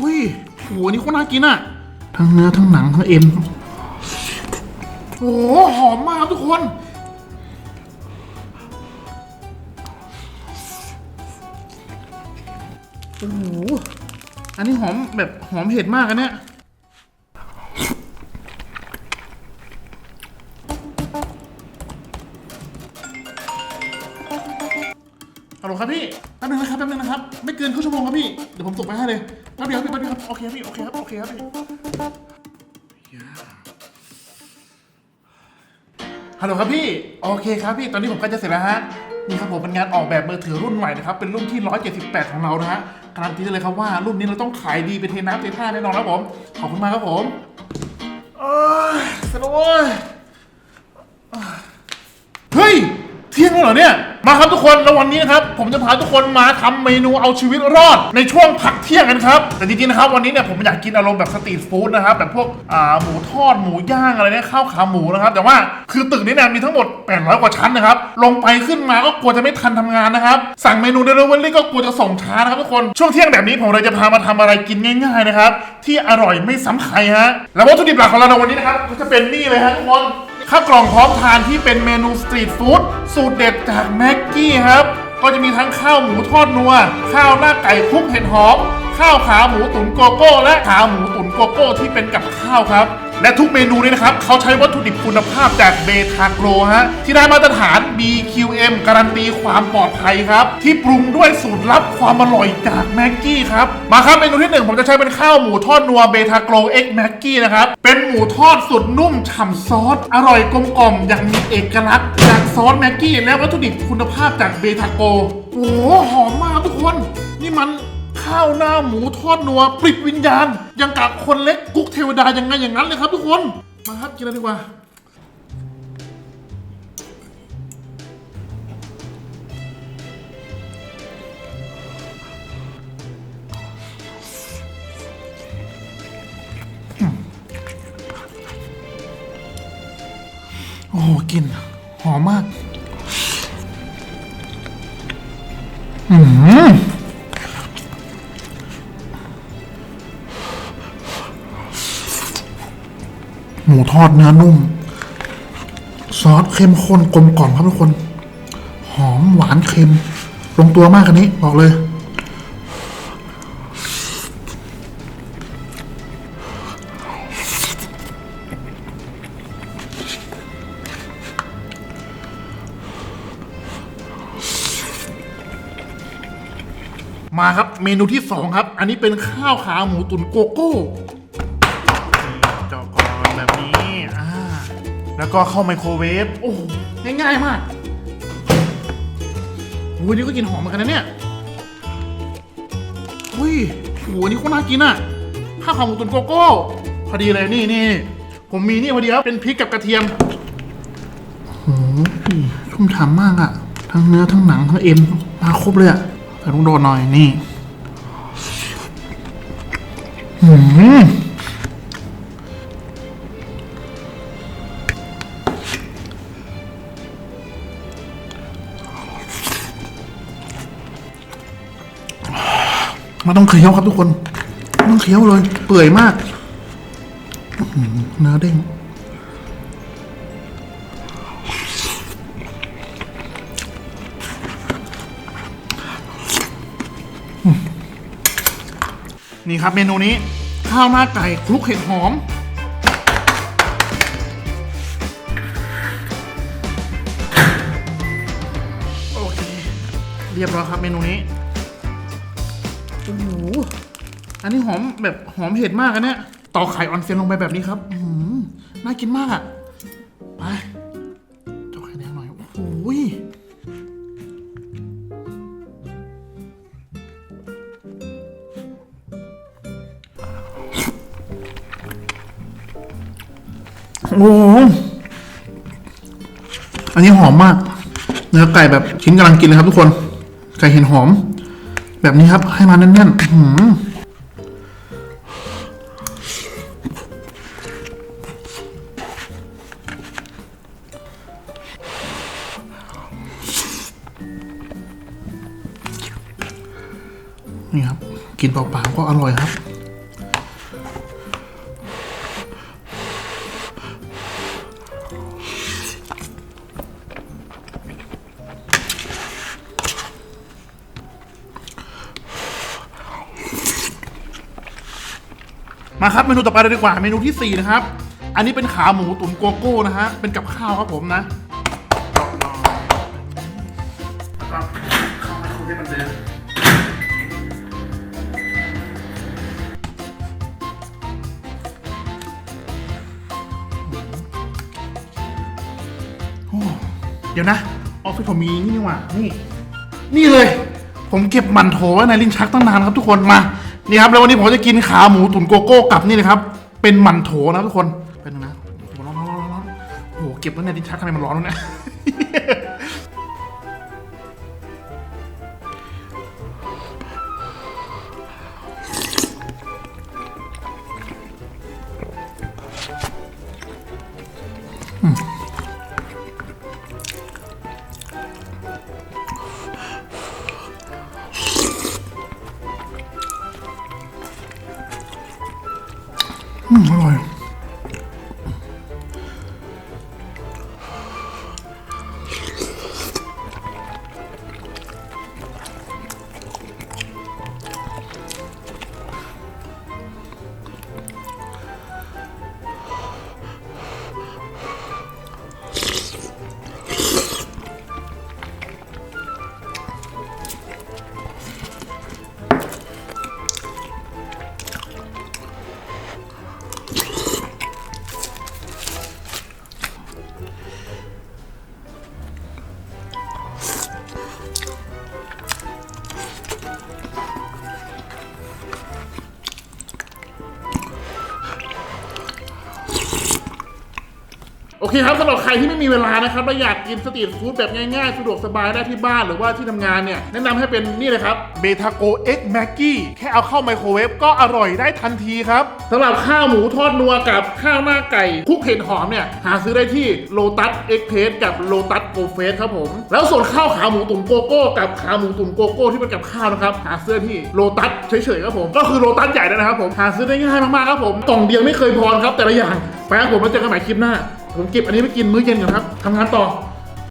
อุ้ยโหนี่โคตรน่ากินอะ ทั้งเนื้อทั้งหนังทั้งเอ็นโอ้โหหอมมากครับทุกคน โอ้โห อันนี้หอมแบบหอมเผ็ดมากอันเนี้ย นะครับแป๊บนึงนะครับ ไม่เกินครึ่งชั่วโมงครับพี่ เดี๋ยวผมส่งไปให้เลยแป๊บเดียวพี่แป๊บเดียวครับ โอเคครับพี่ โอเคครับ โอเคครับพี่ฮัลโหลครับพี่ โอเคครับพี่ ตอนนี้ผมใกล้จะเสร็จแล้วฮะ นี่ครับผมเป็นงานออกแบบมือถือรุ่นใหม่นะครับ เป็นรุ่นที่ 178 ของเรานะฮะ การันตีได้เลยครับว่ารุ่นนี้เราต้องขายดีเป็นเทน้ำเทท่าแน่นอนครับผม ขอบคุณมากครับผมเอ้ยสร็จแล้วเว้ยเฮ้ย เที่ยงแล้วเหรอเนี่ย มาครับทุกคนแล้ววันนี้นะครับผมจะพาทุกคนมาทำเมนูเอาชีวิตรอดในช่วงพักเที่ยงกันครับแต่จริงๆนะครับวันนี้เนี่ยผมอยากกินอารมณ์แบบสตรีทฟู้ดนะครับแบบพวกอ่าหมูทอดหมูย่างอะไรเนี่ยข้าวขาหมูนะครับ แต่ว่าคือตึกนี้เนี่ยมีทั้งหมด 800 กว่าชั้นนะครับลงไปขึ้นมาก็กลัวจะไม่ทันทำงานนะครับสั่งเมนูเดลิเวอรี่ก็กลัวจะส่งช้านะครับทุกคนช่วงเที่ยงแบบนี้ผมเลยจะพามาทำอะไรกินง่าย ๆนะครับ ที่อร่อยไม่ซ้ำใครฮะแล้ววัตถุดิบหลักของเราในวันนี้นะครับก็จะเป็นนี่เลยฮะทุกคน ข้าวกล่องพร้อมทานที่เป็นเมนูสตรีทฟู้ดสูตรเด็ดจากแม็กกี้ครับ ก็จะมีทั้งข้าวหมูทอดนัว ข้าวหน้าไก่คุกเห็ดหอม ข้าวขาหมูตุ๋นโกโก้ และขาหมูตุ๋นโกโก้ที่เป็นกับข้าวครับ และทุกเมนูนี้นะครับ เขาใช้วัตถุดิบคุณภาพจากเบทาโกรฮะ ที่ได้มาตรฐาน BQM การันตีความปลอดภัยครับ ที่ปรุงด้วยสูตรลับความอร่อยจากแม็กกี้ครับ มาครับเมนูที่หนึ่งผมจะใช้เป็นข้าวหมูทอดนัวเบทาโกรเอ็กแม็กกี้นะครับ เป็นหมูทอดสุดนุ่มฉ่ำซอส อร่อยกลมกล่อมอย่างมีเอกลักษณ์จากซอสแม็กกี้และวัตถุดิบคุณภาพจากเบทาโกรโอ้โหหอมมากทุกคน นี่มัน ข้าวหน้าหมูทอดนัวปลิดวิญญาณ ยังกับคนเล็กกุ๊กเทวดายังไงอย่างนั้นเลยครับทุกคน มาครับกินเลยดีกว่า โอ้โหกลินหอมมาก อืม ทอดเนื้อนุ่ม ซอสเข้มข้นกลมกล่อมครับทุกคน หอมหวานเค็ม ลงตัวมากอันนี้บอกเลย มาครับเมนูที่สองครับ อันนี้เป็นข้าวขาหมูตุ๋นโกโก้ แล้วก็เข้าไมโครเวฟโอ้โหง่ายๆมากโอ้ยนี่ก็กินหอมเหมือนกันนะเนี่ยอุ้ยโหนี่โคตรน่ากินอะข้าวขาหมูตุ๋นโกโก้พอดีเลยนี่นี่ผมมีนี่พอดีครับเป็นพริกกับกระเทียมโอ้โหชุ่มฉ่ำมากอะ ทั้งเนื้อทั้งหนังทั้งเอ็นมาครบเลยอะแต่ต้องโดนหน่อยนี่หืม มันต้องเคี้ยวครับทุกคนต้องเคี้ยวเลย เปื่อยมากเนื้อเด้งนี่ครับเมนูนี้ ข้าวหน้าไก่คลุกเห็ดหอม โอเค เรียบร้อยครับเมนูนี้ โอ้โหอันนี้หอมแบบหอมเผ็ดมากอันเนี้ยต่อไข่ออนเซนลงไปแบบนี้ครับอืมน่ากินมากอะ ไปต่อไข่แดงหน่อย โอ้โหยโอ้โหอันนี้หอมมาก เนื้อไก่แบบชิ้นกำลังกินเลยครับทุกคน ไก่เห็นหอม แบบนี้ครับ ให้มันแน่นๆอื้อหือนี่ครับ กินเปล่าๆก็อร่อยครับ มาครับเมนูต่อไปเลยดีกว่าเมนูที่สี่นะครับ อันนี้เป็นขาหมูตุ๋นโกโก้นะฮะเป็นกับข้าวครับผมนะข้าวไมโครเวฟมันเดือดเดี๋ยวนะออฟฟิศผมมีนี่นี่ว่านี่ นี่เลย ผมเก็บหมันโถไว้ในลิ้นชักตั้งนานครับทุกคนมา นี่ครับแล้ววันนี้ผมจะกินขาหมูตุ๋นโกโก้กับนี่เลยครับ เป็นหมันโถนะทุกคนเป็นนะร้อนร้อนร้อนร้อนโอ้โหเก็บไว้ในลิ้นชักทำไมมันร้อนวะเนี่ยอืม อร่อย โอเคครับสำหรับใครที่ไม่มีเวลานะครับและอยากกินสตรีทฟู้ดแบบง่ายๆ สะดวกสบายได้ที่บ้านหรือว่าที่ทำงานเนี่ย แนะนำให้เป็นนี่เลยครับเบทาโกเอ็กแม็กกี้แค่เอาเข้าไมโครเวฟก็อร่อยได้ทันทีครับสำหรับข้าวหมูทอดนัวกับข้าวหน้าไก่คลุกเห็ดหอมเนี่ย หาซื้อได้ที่โลตัสเอ็กเพสกับโลตัสโกเฟสครับผม แล้วส่วนข้าวขาหมูตุ๋นโกโก้กับขาหมูตุ๋นโกโก้ที่เป็นกับข้าวนะครับหาซื้อที่โลตัสเฉยๆครับผมก็คือโลตัสใหญ่ด้วยนะครับผมหาซื้อได้ง่ายมากๆครับผมกล่องเดียวไม่เคยพอนะครับแต่ละอย่างไปครับผมมาเจอกันใหม่คลิปหน้า ผมเก็บอันนี้ไปกินมื้อเย็นก่อนครับทำงานต่อ